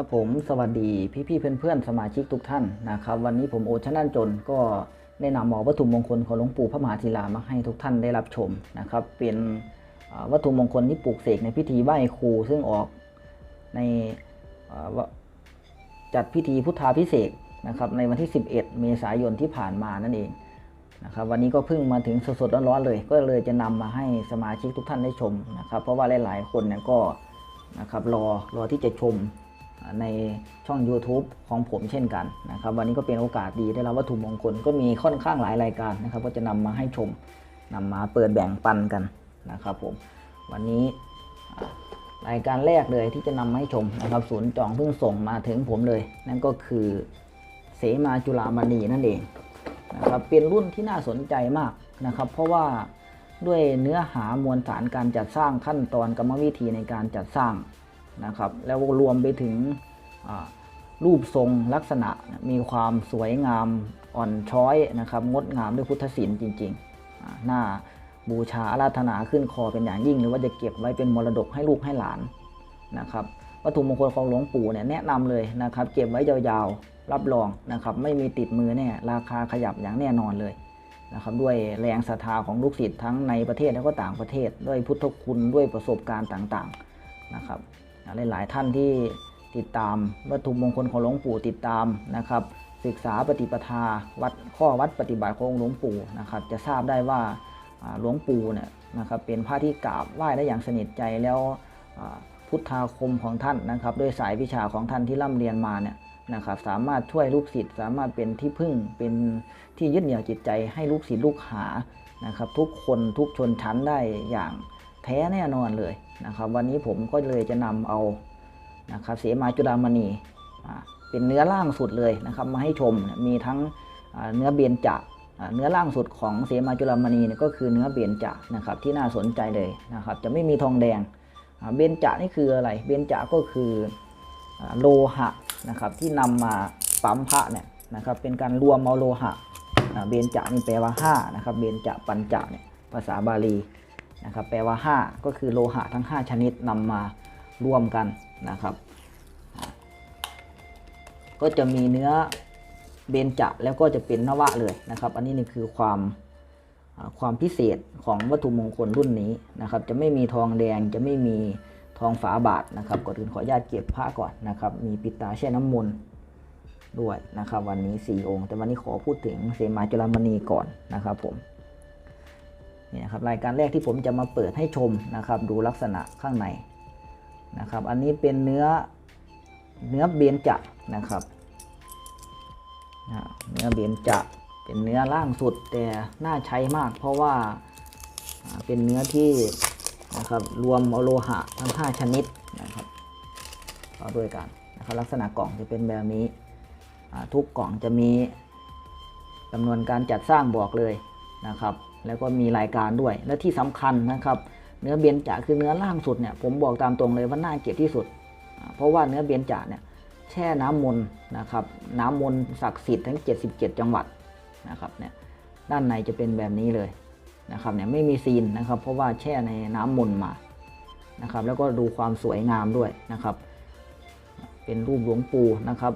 ครับผมสวัสดีพี่ๆเพื่อนๆสมาชิกทุกท่านนะครับ วันนี้ผมโอชนันจนก็ได้นำเอวัตถุมงคลของหลวงปู่พระมหาธีลามาให้ทุกท่านได้รับชมนะครับ เป็นวัตถุมงคลที่ปลูกเสกในพิธีไหว้ครูซึ่งออกในจัดพิธีพุทธาพิเศษนะครับในวันที่ 11 เมษายนที่ผ่านมานั่นเองนะครับวันนี้ก็เพิ่งมาถึงสดๆร้อนๆเลย ก็เลยจะนำมาให้สมาชิกทุกท่านได้ชมนะครับ เพราะว่าหลายๆคนเนี่ยก็นะครับรอรอที่จะชม ในช่อง YouTube ของผมเช่นกันนะครับวันนี้ก็เป็นโอกาสดีได้รับวัตถุมงคลก็มีค่อนข้างหลายรายการนะครับ ก็จะนำมาให้ชมนำมาเปิดแบ่งปันกันนะครับผมวันนี้รายการแรกเลยที่จะนำมาให้ชมนะครับศูนย์จองเพิ่งส่งมาถึงผมเลย นั่นก็คือเสมาจุฬามณีนั่นเองนะครับเป็นรุ่นที่น่าสนใจมากนะครับ เพราะว่าด้วยเนื้อหามวลสารการจัดสร้างขั้นตอนกรรมวิธีในการจัดสร้าง นะครับแล้วรวมไปถึงรูปทรงลักษณะมีความสวยงามอ่อนช้อยนะครับงดงามด้วยพุทธศิลป์จริงๆหน้าบูชาอาราธนาขึ้นคอเป็นอย่างยิ่ง หรือว่าจะเก็บไว้เป็นมรดกให้ลูกให้หลานนะครับวัตถุมงคลของหลวงปู่เนี่ยแนะนำเลยนะครับเก็บไว้ยาวๆรับรองนะครับไม่มีติดมือแน่ราคาขยับอย่างแน่นอนเลยนะครับด้วยแรงศรัทธาของลูกศิษย์ทั้งในประเทศและก็ต่างประเทศ ด้วยพุทธคุณด้วยประสบการณ์ต่างๆนะครับ หลาย ๆ ท่านที่ติดตามวัตถุมงคลของหลวงปู่ติดตามนะครับ ศึกษาปฏิปทาวัดข้อวัดปฏิบัติของหลวงปู่นะครับ จะทราบได้ว่าหลวงปู่เนี่ยนะครับเป็นพระที่กราบไหว้ได้อย่างสนิทใจแล้วพุทธาคมของท่านนะครับด้วยสายวิชาของท่านที่ร่ำเรียนมาเนี่ยนะครับ สามารถช่วยลูกศิษย์สามารถเป็นที่พึ่งเป็นที่ยึดเหนี่ยวจิตใจให้ลูกศิษย์ลูกหานะครับ ทุกคนทุกชนชั้นได้อย่างแท้แน่นอนเลย นะครับวันนี้ผมก็เลยจะนำเอานะครับเสมาจุฬามณีอ่าเป็นเนื้อล่างสุดเลยนะครับมาให้ชมมีทั้งเนื้อเบียนจะอ่าเนื้อล่างสุดของเสมาจุฬามณีเนี่ยก็คือเนื้อเบียนจะนะครับที่น่าสนใจเลยนะครับจะไม่มีทองแดงเบียนจะนี่คืออะไรเบียนจะก็คือโลหะนะครับที่นำมาปั๊มพระเนี่ยนะครับเป็นการรวมเอาโลหะอ่าเบญจนี่แปลว่า5นะครับเบญจปัญจเนี่ยภาษาบาลี นะครับแปลว่า 5 ก็คือโลหะทั้ง 5 ชนิดนำมารวมกันนะครับ ก็จะมีเนื้อเบญจแล้วก็จะเป็นนวะเลยนะครับ อันนี้นี่คือความความพิเศษของวัตถุมงคลรุ่นนี้นะครับ จะไม่มีทองแดงจะไม่มีทองฝาบาทนะครับก่อนอื่นขออนุญาตเก็บพระก่อนนะครับ มีปิตาแช่น้ำมนต์ด้วยนะครับ วันนี้ 4 องค์ แต่วันนี้ขอพูดถึงเสมาจุลามณีก่อนนะครับผม นี่นะครับรายการแรกที่ผมจะมาเปิดให้ชมนะครับดูลักษณะข้างในนะครับ อันนี้เป็นเนื้อเนื้อเบียนจะนะครับเนื้อเบียนจะเป็นเนื้อล่างสุดแต่น่าใช้มาก เพราะว่าเป็นเนื้อที่นะครับรวมอโลหะทั้ง 5 ชนิดนะครับเอาด้วยกันนะครับลักษณะกล่องจะเป็นแบบนี้ทุกกล่องจะมีจำนวนการจัดสร้างบอกเลยนะครับ แล้วก็มีรายการด้วย และที่สำคัญนะครับเนื้อเบียนจ่าคือเนื้อล่างสุดเนี่ยผมบอกตามตรงเลยว่าน่าเก็บที่สุด เพราะว่าเนื้อเบียนจ่าเนี่ยแช่น้ำมนนะครับน้ำมนศักดิ์สิทธิ์ทั้ง 77 จังหวัดนะครับเนี่ยด้านในจะเป็นแบบนี้เลยนะครับเนี่ยไม่มีซีนนะครับเพราะว่าแช่ในน้ำมนมานะครับแล้วก็ดูความสวยงามด้วยนะครับ เป็นรูปหลวงปู่นะครับ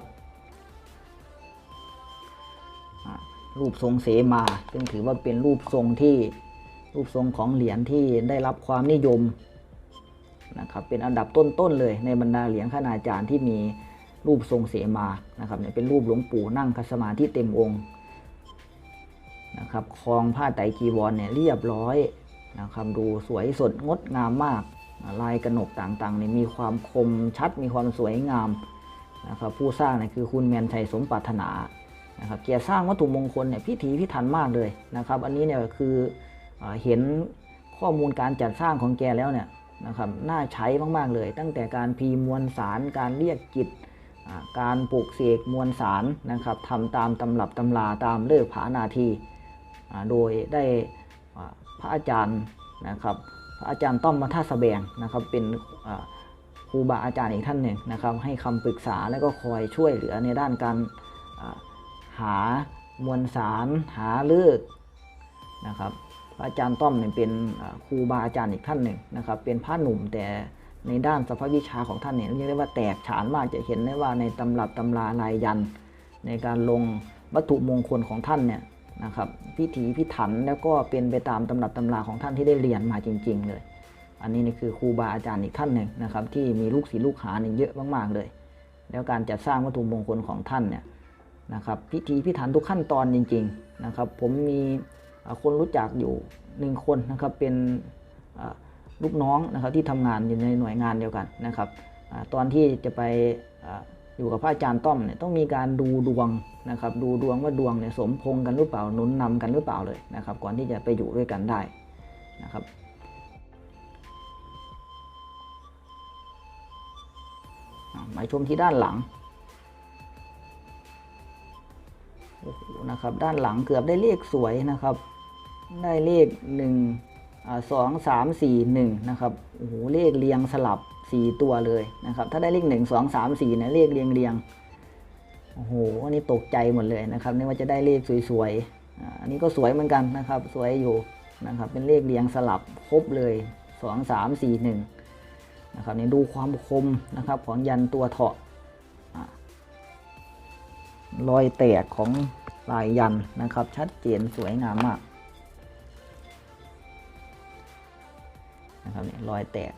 รูปทรงเสมา ซึ่งถือว่าเป็นรูปทรงที่รูปทรงของเหรียญที่ได้รับความนิยมนะครับเป็นอันดับต้นๆเลยในบรรดาเหรียญขนาจารย์ที่มีรูปทรงเสมานะครับเนี่ยเป็นรูปหลวงปู่นั่งคัสมาธิเต็มองค์นะครับคลองผ้าไตรจีวรเนี่ยเรียบร้อยนะครับดูสวยสดงดงามมาก ลายกระหนกต่างๆเนี่ยมีความคมชัดมีความสวยงามนะครับผู้สร้างเนี่ยคือคุณแมนชัยสมปรารถนา นะครับแกสร้างวัตถุมงคลเนี่ยพิถีพิถันมากเลยนะครับ อันนี้เนี่ยคืออเห็นข้อมูลการจัดสร้างของแกแล้วเนี่ยนะครับน่าใช้มาก ๆ เลย ตั้งแต่การพีมวลสารการเรียกกิจการปลูกเสกมวลสารนะครับทำตามตำรับตำราตามเลิกผานาที โดยได้พระอาจารย์นะครับพระอาจารย์ต้อมมาท่าสแบงนะครับเป็นครูบาอาจารย์อีกท่านหนึ่งนะครับให้คำปรึกษาและก็คอยช่วยเหลือในด้านการ หามวลสารหาเลิกนะครับพระอาจารย์ต้อมเนี่ยเป็นครูบาอาจารย์อีกท่านหนึ่งนะครับ เป็นพระหนุ่มแต่ในด้านสภาพวิชาของท่านเนี่ยเรียกได้ว่าแตกฉานมากจะเห็นได้ว่าในตำรับตำราลายยัน ในการลงวัตถุมงคลของท่านเนี่ยนะครับพิถีพิถันแล้วก็เป็นไปตามตำรับตำราของท่านที่ได้เรียนมาจริง ๆ เลย อันนี้นี่คือครูบาอาจารย์อีกท่านหนึ่งนะครับที่มีลูกศิษย์ลูกหาเนี่ยเยอะมากๆเลย แล้วการจัดสร้างวัตถุมงคลของท่านเนี่ย นะครับพิธีพิถันทุกขั้นตอนจริงๆนะครับผมมีคนรู้จักอยู่หนึ่งคนนะครับเป็นลูกน้องนะครับที่ทำงานอยู่ในหน่วยงานเดียวกันนะครับอตอนที่จะไปออยู่กับพระอาจารย์ต้อมเนี่ยต้องมีการดูดวงนะครับดูดวงว่าดวงเนี่ยสมพงษ์กันหรือเปล่าหนุนนำกันหรือเปล่าเลยนะครับก่อนที่จะไปอยู่ด้วยกันได้นะครับมาชมที่ด้านหลัง โอ้โหนะครับ ด้านหลังเกือบได้เลขสวยนะครับ ได้เลขหนึ่งสองสามสี่หนึ่งนะครับโอ้โหเลขเรียงสลับสี่ตัวเลยนะครับ ถ้าได้เลขหนึ่งสองสามสี่นี่ยเลขเรียงเรียงโอ้โหอันนี้ตกใจหมดเลยนะครับนี่ว่าจะได้เลขสวยๆอันนี้ก็สวยเหมือนกันนะครับ สวยอยู่นะครับ เป็นเลขเรียงสลับครบเลยสองสามสี่หนึ่งนะครับนี่ดูความคมนะครับของยันตัวเถาะอะ รอยแตกของลายยันนะครับ ชัดเจนสวยงามมากนะครับนี่รอยแตก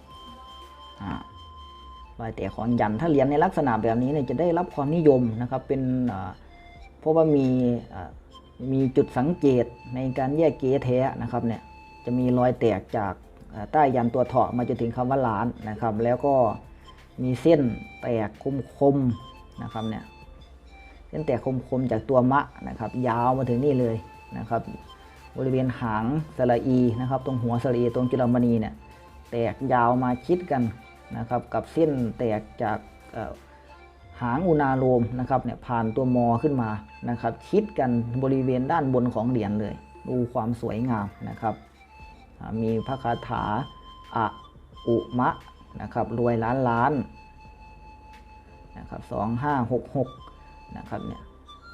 อ่ารอยแตกของยันถ้าเรียนในลักษณะแบบนี้เนี่ยจะได้รับความนิยมนะครับ เป็นเพราะว่ามีมีจุดสังเกตในการแยกเกแท้นะครับเนี่ยจะมีรอยแตกจากใต้ยันตัวเถาะมาจนถึงคำว่าล้านนะครับ แล้วก็มีเส้นแตกคมๆนะครับเนี่ย เส้นแตกคมๆจากตัวมะนะครับ ยาวมาถึงนี่เลยนะครับ บริเวณหางสระอีนะครับ ตรงหัวสระอีตรงจุลมณีเนี่ยแตกยาวมาชิดกันนะครับ กับเส้นแตกจากหางอุณาโลมนะครับเนี่ยผ่านตัวมอขึ้นมานะครับ ชิดกันบริเวณด้านบนของเหรียญเลย ดูความสวยงามนะครับ มีพระคาถาอะอุมะนะครับรวยล้านล้านนะครับสองห้าหกหก นะครับเนี่ย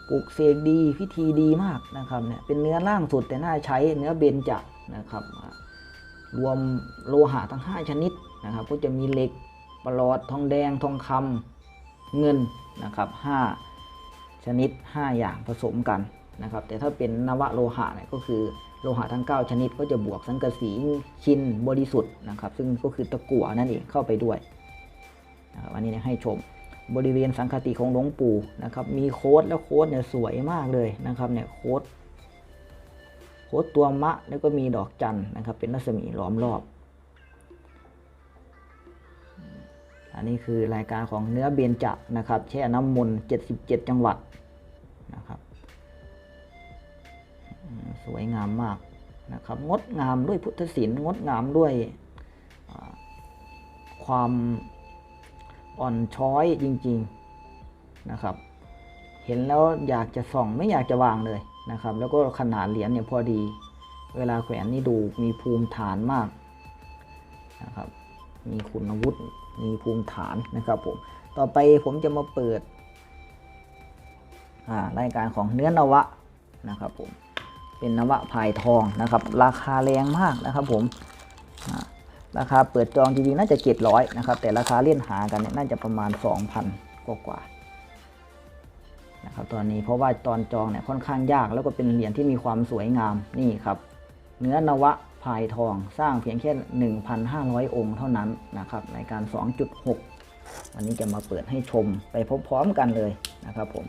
ปลูกเสกดีพิธีดีมากนะครับเนี่ยเป็นเนื้อล่างสุดแต่น่าใช้เนื้อเบญจนะครับรวมโลหะทั้ง 5 ชนิดนะครับ ก็จะมีเหล็กปลอดทองแดงทองคำเงินนะครับ5ชนิด 5 อย่างผสมกันนะครับ แต่ถ้าเป็นนวโลหะเนี่ยก็คือโลหะทั้ง 9 ชนิดก็จะบวกสังกะสีชินบริสุทธิ์นะครับ ซึ่งก็คือตะกั่วนั่นเองเข้าไปด้วยนะครับอันนี้เนี่ยให้ชม บริเวณสังคติของหลวงปู่นะครับ มีโค้ดแล้วโค้ดเนี่ยสวยมากเลยนะครับเนี่ยโค้ดโค้ดตัวมะแล้วก็มีดอกจันนะครับ เป็นรัศมีล้อมรอบ อันนี้คือรายการของเนื้อเบญจะนะครับ แช่น้ำมนต์77 จังหวัดนะครับ สวยงามมากนะครับ งดงามด้วยพุทธศิลป์งดงามด้วยความ อ่อนช้อยจริงๆนะครับ เห็นแล้วอยากจะส่องไม่อยากจะวางเลยนะครับ แล้วก็ขนาดเหรียญเนี่ยพอดี เวลาแขวนนี่ดูมีภูมิฐานมากนะครับ มีคุณวุฒิมีภูมิฐานนะครับผม ต่อไปผมจะมาเปิดอ่ารายการของเนื้อนวะนะครับผม เป็นนวะพายทองนะครับ ราคาแรงมากนะครับผมอ่า ราคาเปิดจองจริงๆน่าจะเจ็ดร้อยนะครับ แต่ราคาเล่นหากันเนี่ยน่าจะประมาณ 2,000 กว่ากว่านะครับตอนนี้เพราะว่าตอนจองเนี่ยค่อนข้างยาก แล้วก็เป็นเหรียญที่มีความสวยงามนี่ครับ เนื้อนวะพายทองสร้างเพียงแค่ 1,500 องค์เท่านั้นนะครับในการ 2.6 วันนี้จะมาเปิดให้ชมไปพร้อมๆกันเลยนะครับผม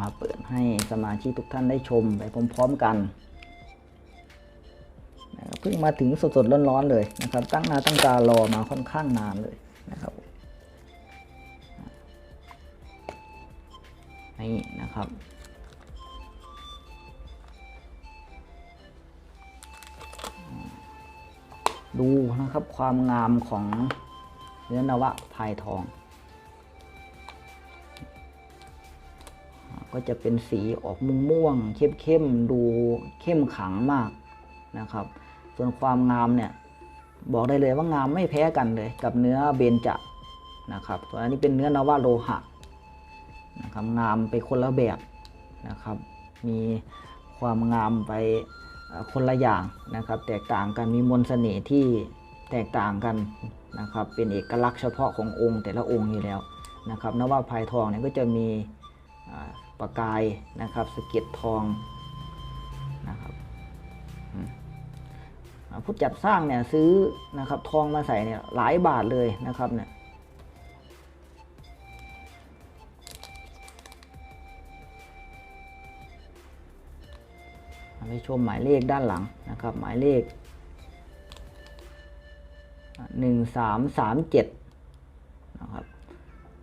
มาเปิดให้สมาชิกทุกท่านได้ชมไปพร้อมๆกันนะครับเพิ่งมาถึงสดๆร้อนๆเลยนะครับ ตั้งหน้าตั้งตารอมาค่อนข้างนานเลยนะครับนี่นะครับดูนะครับความงามของเนื้อนวะพายทอง ก็จะเป็นสีออกม่วงม่วงๆเข้มๆดูเข้มขลังมากนะครับ ส่วนความงามเนี่ยบอกได้เลยว่างามไม่แพ้กันเลย กับเนื้อเบญจนะครับส่วนอันนี้เป็นเนื้อนวโลหะนะครับงามไปคนละแบบนะครับ มีความงามไปคนละอย่างนะครับ แตกต่างกันมีมนต์เสน่ห์ที่แตกต่างกันนะครับ เป็นเอกลักษณ์เฉพาะขององค์แต่ละองค์อยู่แล้วนะครับนว่าพายทองเนี่ยก็จะมี ประกายนะครับสะเก็ดทองนะครับผู้จัดสร้างเนี่ยซื้อนะครับทองมาใส่เนี่ยหลายบาทเลยนะครับเนี่ยไปชมหมายเลขด้านหลังนะครับ หมายเลขหนึ่งสามสามเจ็ดนะครับ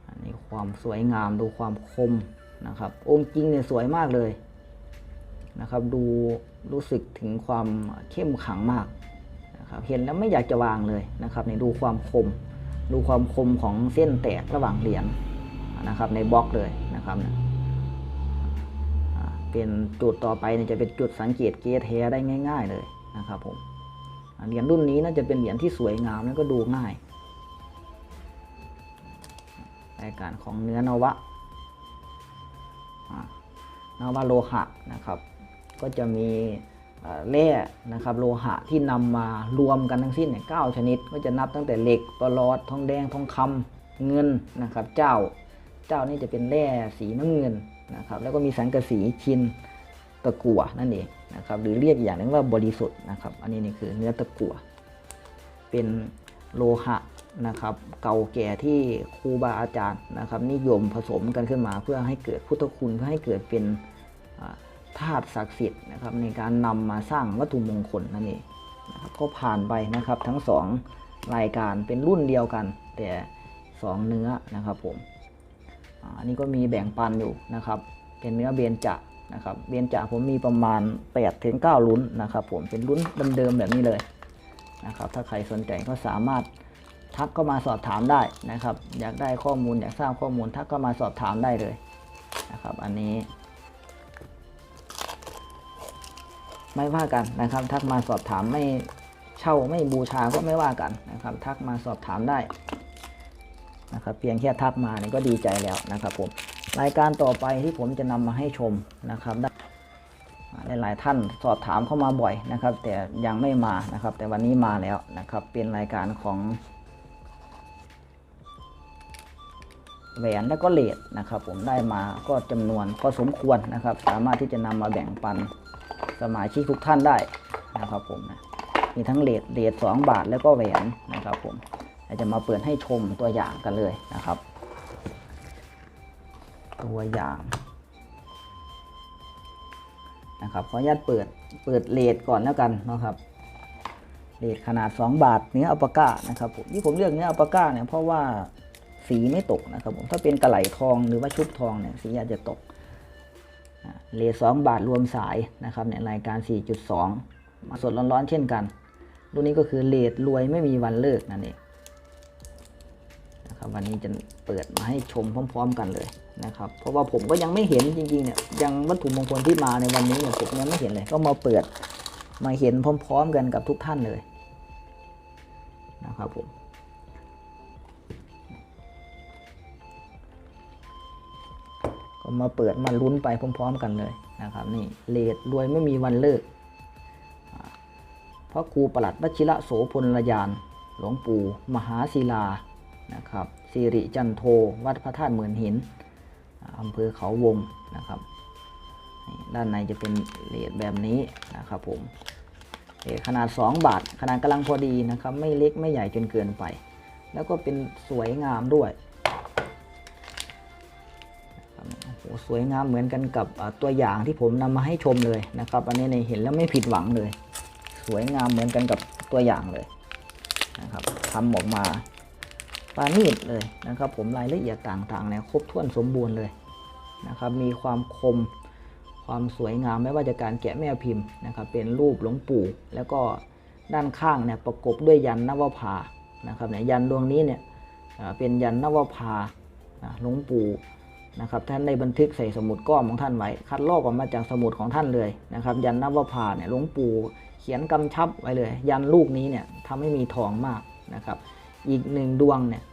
อันนี้ความสวยงามดูความคม นะครับองค์จริงเนี่ยสวยมากเลยนะครับดูรู้สึกถึงความเข้มขลังมากนะครับเห็นแล้วไม่อยากจะวางเลยนะครับในดูความคม ดูความคมของเส้นแตกระหว่างเหรียญนะครับในบล็อกเลยนะครับเป็นจุดต่อไปเนี่ยจะเป็นจุดสังเกตเกทแท้ได้ง่าย ๆเลยนะครับผมเหรียญรุ่นนี้น่าจะเป็นเหรียญที่สวยงามแล้วก็ดูง่ายรายการของเนื้อนวะานวะโลหะนะครับ ก็จะมีแร่นะครับโลหะที่นำมารวมกันทั้งสิ้นเนี่ยเก้าชนิด ก็จะนับตั้งแต่เหล็กปลอดทองแดงทองคำเงินนะครับ เจ้าเจ้านี่จะเป็นแร่สีน้ำเงินนะครับ แล้วก็มีสังกะสีชินตะกั่วนั่นเองนะครับ หรือเรียกอย่างหนึงว่าบริสุทธิ์นะครับ อันนี้นี่คือเนื้อตะกั่วเป็นโลหะนะครับ เก่าแก่ที่ครูบาอาจารย์นะครับ นิยมผสมกันขึ้นมาเพื่อให้เกิดพุทธคุณเพื่อให้เกิดเป็น ธาตุศักดิ์สิทธิ์นะครับในการนำมาสร้างวัตถุมงคลนั่นเองนะครับก็ผ่านไปนะครับทั้งสองรายการเป็นรุ่นเดียวกัน แต่สองเนื้อนะครับผมอันนี้ก็มีแบ่งปันอยู่นะครับ เป็นเนื้อเบญจะนะครับเบญจะผมมีประมาณ8ถึง9ลุ้นนะครับผมเป็นลุ้นเดิมๆแบบนี้เลยนะครับถ้าใครสนใจก็สามารถทักเข้ามาสอบถามได้นะครับ อยากได้ข้อมูลอยากทราบข้อมูลทักเข้ามาสอบถามได้เลยนะครับ อันนี้ ไม่ว่ากันนะครับ ทักมาสอบถามไม่เช่าไม่บูชาก็ไม่ว่ากันนะครับ ทักมาสอบถามได้นะครับ เพียงแค่ทักมาเนี่ยก็ดีใจแล้วนะครับผมรายการต่อไปที่ผมจะนำมาให้ชมนะครับได้หลายๆท่านสอบถามเข้ามาบ่อยนะครับ แต่ยังไม่มานะครับ แต่วันนี้มาแล้วนะครับ เป็นรายการของแหวนและก็เลดนะครับ ผมได้มาก็จำนวนพอสมควรนะครับ สามารถที่จะนำมาแบ่งปัน สมาชิกทุกท่านได้นะครับผมนะมีทั้งเลดเลดสองบาทแล้วก็แหวนนะครับผมเราจะมาเปิดให้ชมตัวอย่างกันเลยนะครับ ตัวอย่างนะครับขออนุญาตเปิดเปิดเลทก่อนแล้วกันนะครับเลทขนาด 2 บาทเนื้ออัปก้านะครับผมที่ผมเลือกเนื้ออัปก้าเนี่ยเพราะว่าสีไม่ตกนะครับผมถ้าเป็นกระไหลทองหรือว่าชุบทองเนี่ยสีอาจจะตก เลท2บาทรวมสายนะครับในรายการ 4.2 มาสดร้อนๆเช่นกัน รุ่นนี้ก็คือเลทรวยไม่มีวันเลิกนั่นเองนะครับวันนี้จะเปิดมาให้ชมพร้อม ๆ กันเลยนะครับ เพราะว่าผมก็ยังไม่เห็นจริงๆเนี่ยยังวัตถุมงคลที่มาในวันนี้เนี่ยผมยังไม่เห็นเลย ก็มาเปิดมาเห็นพร้อม ๆ กันกับทุกท่านเลยนะครับผม ก็มาเปิดมาลุ้นไปพร้อมๆกันเลยนะครับนี่เลดรวยไม่มีวันเลิกพระครูประหลัดวชิระโสพลยาน หลวงปู่ มหาศิลานะครับสิริจันโท วัดพระธาตุเหมือนหินอำเภอเขาวงนะครับ ด้านในจะเป็นเลทแบบนี้นะครับผมเลทขนาด 2 บาท ขนาดกำลังพอดีนะครับ ไม่เล็กไม่ใหญ่จนเกินไป แล้วก็เป็นสวยงามด้วย วยงามเหมือนกันกับตัวอย่างที่ผมนำมาให้ชมเลยนะครับอันนี้ในเห็นแล้วไม่ผิดหวังเลย สวยงามเหมือนกันกับตัวอย่างเลยนะครับทำออกมาปราณีตเลยนะครับ ผมรายละเอียดต่างๆเนี่ยครบถ้วนสมบูรณ์เลยนะครับมีความคมความสวยงามไม่ว่าจะการแกะแม่พิมพ์นะครับเป็นรูปหลวงปู่ แล้วก็ด้านข้างเนี่ยประกบด้วยยันนวภานะครับเนี่ยยันดวงนี้เนี่ยเป็นยันนวภาหลวงปู่ นะครับท่านได้บันทึกใส่สมุดก้อมของท่านไว้ คัดลอกออกมาจากสมุดของท่านเลยนะครับ ยันนวภาเนี่ยหลวงปู่เขียนกำชับไว้เลย ยันลูกนี้เนี่ยทำให้มีทองมากนะครับ อีกหนึ่งดวงเนี่ย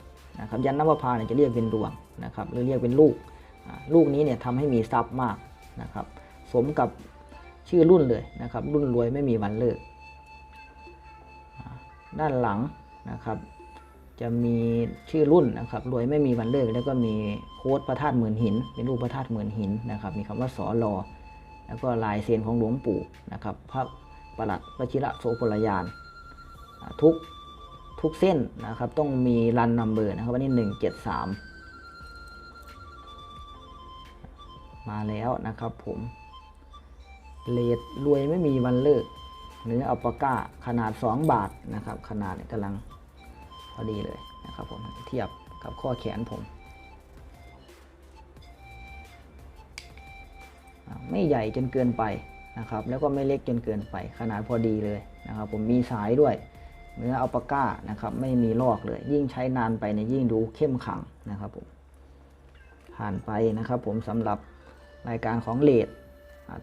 นะครับยันนวภาเนี่ยจะเรียกเป็นดวงนะครับหรือเรียกเป็นลูกลูกนี้เนี่ยทำให้มีทรัพย์มากนะครับ สมกับชื่อรุ่นเลยนะครับ รุ่นรวยไม่มีวันเลิกด้านหลังนะครับ จะมีชื่อรุ่นนะครับรวยไม่มีวันเลิกแล้วก็มีโค้ดพระธาตุหมื่นหิน เป็นรูปพระธาตุหมื่นหินนะครับ มีคำว่าสอรอแล้วก็ลายเซ็นของหลวงปู่นะครับ พระประหลัดวชิระโสพลยาน ทุกทุกเส้นนะครับ ต้องมีรันนัมเบอร์นะครับวันนี้หนึ่งเจ็ดสามมาแล้วนะครับผมเลดรวยไม่มีวันเลิกเนื้ออัลปาก้าขนาด 2 บาทนะครับ ขนาดกำลัง อดีเลยนะครับผมเทียบกับข้อแขนผม ไม่ใหญ่จนเกินไปนะครับแล้วก็ไม่เล็กจนเกินไป ขนาดพอดีเลยนะครับผมมีสายด้วยเนื้ออัลปาก้านะครับไม่มีลอกเลย ยิ่งใช้นานไปเนี่ยยิ่งดูเข้มขังนะครับผมผ่านไปนะครับผมสำหรับรายการของเลด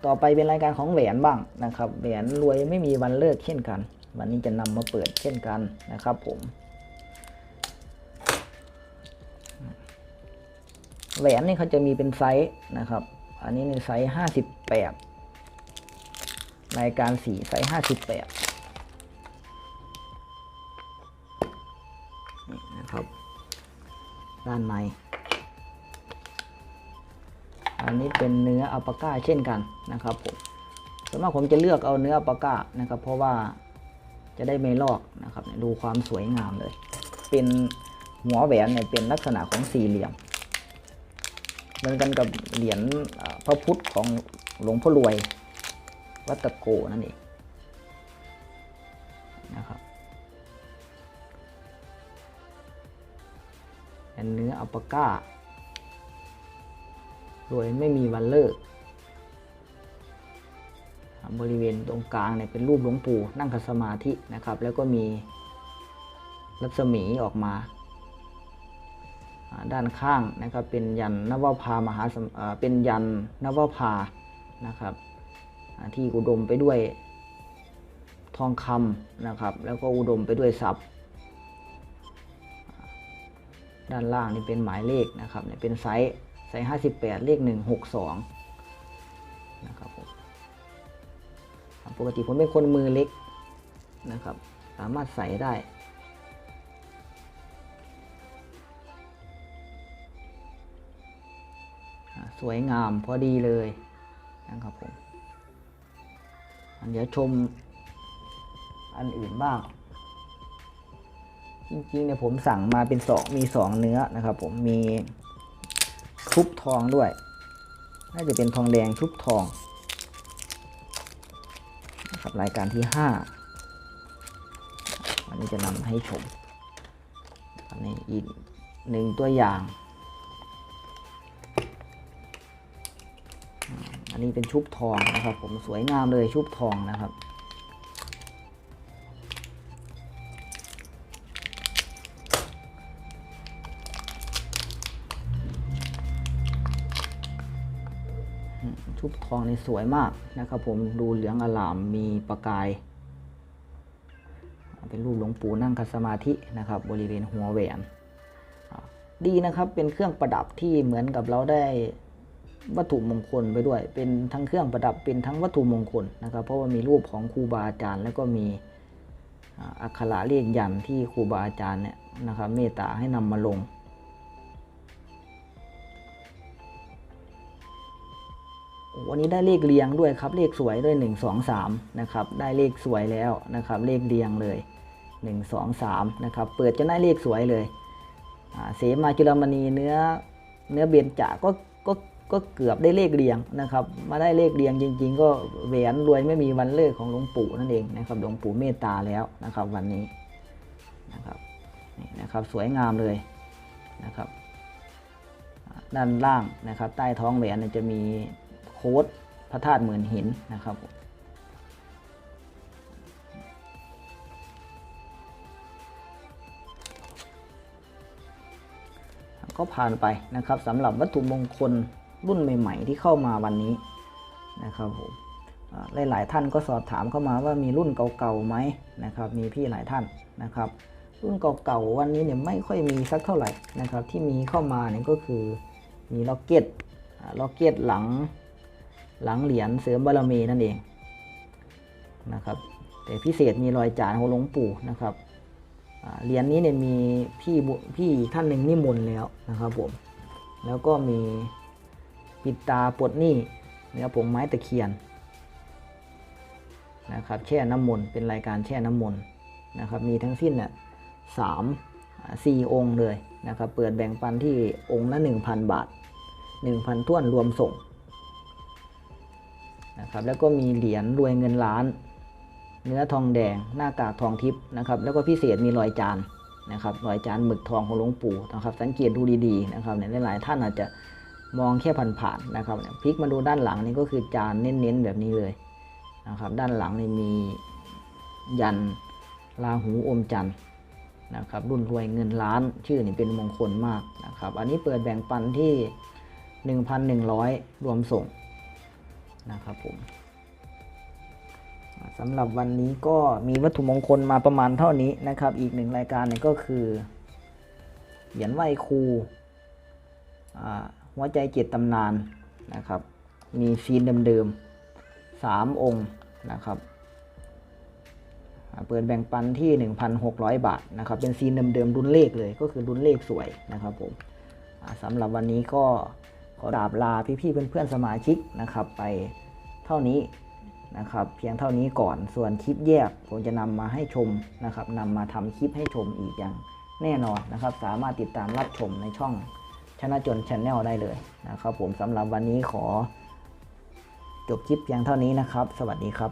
ต่อไปเป็นรายการของแหวนบ้างนะครับแหวนรวยไม่มีวันเลิกเช่นกัน วันนี้จะนำมาเปิดเช่นกันนะครับผม แหวนนี่เขาจะมีเป็นไซส์นะครับ อันนี้ในไซส์ห้าสิบแปดรายการสีไซส์ห้าสิบแปดนี่นะครับ ด้านใน อันนี้เป็นเนื้ออัลปาก้าเช่นกันนะครับผมส่วนมากผมจะเลือกเอาเนื้ออัลปาก้านะครับ เพราะว่าจะได้ไม่ลอกนะครับดูความสวยงามเลย เป็นหัวแหวนเนี่ยเป็นลักษณะของสี่เหลี่ยม มือนกันกับเหรียญพระพุทธของหลวงพ่อรวย วัตะโกนั่นเองนะครับเนเนื้ออัลปาก้าโดยไม่มีวันเลิก บริเวณตรงกลางเนี่ยเป็นรูปหลวงปู่นั่งคัดสมาธินะครับ แล้วก็มีรัศมีออกมา ด้านข้างนะครับเป็นยันนวภามหามอ่าเป็นยันนวภานะครับที่อุดมไปด้วยทองคำนะครับ แล้วก็อุดมไปด้วยทรัพย์ ด้านล่างนี่เป็นหมายเลขนะครับเนี่ยเป็นไซส์ไซส์58 เลข 162นะครับผมปกติผมเป็นคนมือเล็กนะครับ สามารถใส่ได้ สวยงามพอดีเลยนะครับผมเดี๋ยวชมอันอื่นบ้าง จริงๆเนี่ยผมสั่งมาเป็นสองมีสองเนื้อนะครับผมมีชุบทองด้วย น่าจะเป็นทองแดงชุบทองนะครับรายการที่ห้าวันนี้จะนำให้ชมอันนี้อีกหนึ่งตัวอย่าง อันนี้เป็นชุบทองนะครับ ผมสวยงามเลยชุบทองนะครับ ชุบทองนี่สวยมากนะครับ ผมดูเหลืองอลามมีประกาย เป็นรูปหลวงปู่นั่งคัสมาธินะครับ บริเวณหัวแหวนดีนะครับเป็นเครื่องประดับที่เหมือนกับเราได้ วัตถุมงคลไปด้วย เป็นทั้งเครื่องประดับเป็นทั้งวัตถุมงคลนะครับ เพราะว่ามีรูปของครูบาอาจารย์ แล้วก็มีอักขระเลขยันที่ครูบาอาจารย์เนี่ยนะครับเมตตาให้นำมาลง วันนี้ได้เลขเรียงด้วยครับ เลขสวยด้วย 1 2 3นะครับได้เลขสวยแล้วนะครับ เลขเรียงเลย 1 2 3นะครับเปิดจะได้เลขสวยเลยอ่าเสมาจุลมณีเนื้อเนื้อเบญจาก็ ก็เกือบได้เลขเรียงนะครับ มาได้เลขเรียงจริง ๆ ก็แหวนรวยไม่มีวันเลิกของหลวงปู่นั่นเองนะครับหลวงปู่เมตตาแล้วนะครับวันนี้นะครับนี่นะครับสวยงามเลยนะครับ ด้านล่างนะครับ ใต้ท้องแหวนจะมีโค้ดพระธาตุหมื่นหินนะครับผมก็ผ่านไปนะครับสำหรับวัตถุมงคล รุ่นใหม่ ๆ ที่เข้ามาวันนี้นะครับผมหลายๆท่านก็สอบถามเข้ามาว่ามีรุ่นเก่าๆไหมนะครับ มีพี่หลายท่านนะครับ รุ่นเก่าๆวันนี้เนี่ยไม่ค่อยมีสักเท่าไหร่นะครับ ที่มีเข้ามาเนี่ยก็คือมีล็อกเก็ตล็อกเก็ตหลังหลังเหรียญเสริมบารมีนั่นเองนะครับแต่พิเศษมีรอยจานของหลวงปู่นะครับเหรียญนี้เนี่ยมีพี่พี่ท่านหนึ่งนิมนต์แล้วนะครับผมแล้วก็มี ปิดตาปลดหนี้เนื้อผงไม้ตะเคียนนะครับแช่น้ำมนต์เป็นรายการแช่น้ำมนต์นะครับมีทั้งสิ้นเนี่ยสามสี่องค์เลยนะครับเปิดแบ่งปันที่องค์ละ 1,000 บาท 1,000ท้วนรวมส่งนะครับแล้วก็มีเหรียญรวยเงินล้าน เนื้อทองแดง หน้ากากทองทิพย์นะครับแล้วก็พิเศษมีรอยจานนะครับรอยจานหมึกทองของหลวงปู่นะครับสังเกตดูดีๆนะครับเนี่ยหลายๆท่านอาจจะ มองแค่ผ่านๆนะครับพลิกมาดูด้านหลังนี่ก็คือจานเน้นๆแบบนี้เลยนะครับ ด้านหลังนี่มียันราหูอมจันทร์นะครับ รุ่นรวยเงินล้านชื่อนี่เป็นมงคลมากนะครับ อันนี้เปิดแบ่งปันที่ 1,100 รวมส่งนะครับผมสำหรับวันนี้ก็มีวัตถุมงคลมาประมาณเท่านี้นะครับ อีกหนึ่งรายการนี่ก็คือเหรียญไหวครูอ่า หัวใจเจ็ดตำนานนะครับ มีซีนเดิมๆสามองค์นะครับเปิดแบ่งปันที่ 1,600 บาทนะครับ เป็นซีนเดิมๆรุ่นเลขเลยก็คือรุ่นเลขสวยนะครับผมสำหรับวันนี้ก็ขอดาบลาพี่ๆเพื่อนๆสมาชิกนะครับ ไปเท่านี้นะครับ เพียงเท่านี้ก่อนส่วนคลิปแยกผมจะนำมาให้ชมนะครับนำมาทำคลิปให้ชมอีกอย่างแน่นอนนะครับ สามารถติดตามรับชมในช่อง ชนะจนชแนลได้เลยนะครับผมสำหรับวันนี้ขอ จบคลิปเพียงเท่านี้นะครับ สวัสดีครับ